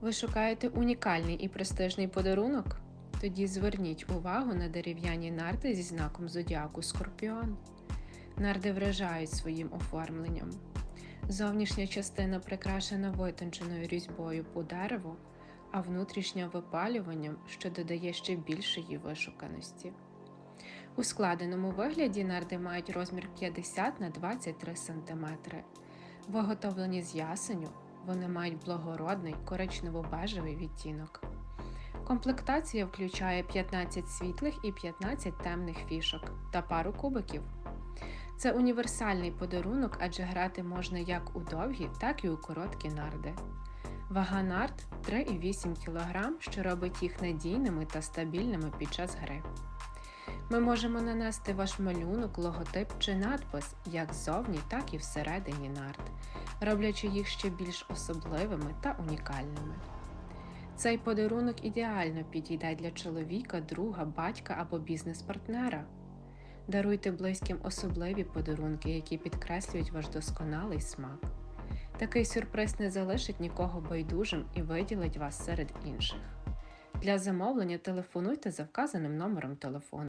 Ви шукаєте унікальний і престижний подарунок? Тоді зверніть увагу на дерев'яні нарди зі знаком зодіаку Скорпіон. Нарди вражають своїм оформленням. Зовнішня частина прикрашена витонченою різьбою по дереву, а внутрішня випалюванням, що додає ще більшої вишуканості. У складеному вигляді нарди мають розмір 50 на 23 см. Виготовлені з ясеню, вони мають благородний коричнево-бежевий відтінок. Комплектація включає 15 світлих і 15 темних фішок та пару кубиків. Це універсальний подарунок, адже грати можна як у довгі, так і у короткі нарди. Вага нард 3,8 кг, що робить їх надійними та стабільними під час гри. Ми можемо нанести ваш малюнок, логотип чи надпис як ззовні, так і всередині нард, роблячи їх ще більш особливими та унікальними. Цей подарунок ідеально підійде для чоловіка, друга, батька або бізнес-партнера. Даруйте близьким особливі подарунки, які підкреслюють ваш досконалий смак. Такий сюрприз не залишить нікого байдужим і виділить вас серед інших. Для замовлення телефонуйте за вказаним номером телефону.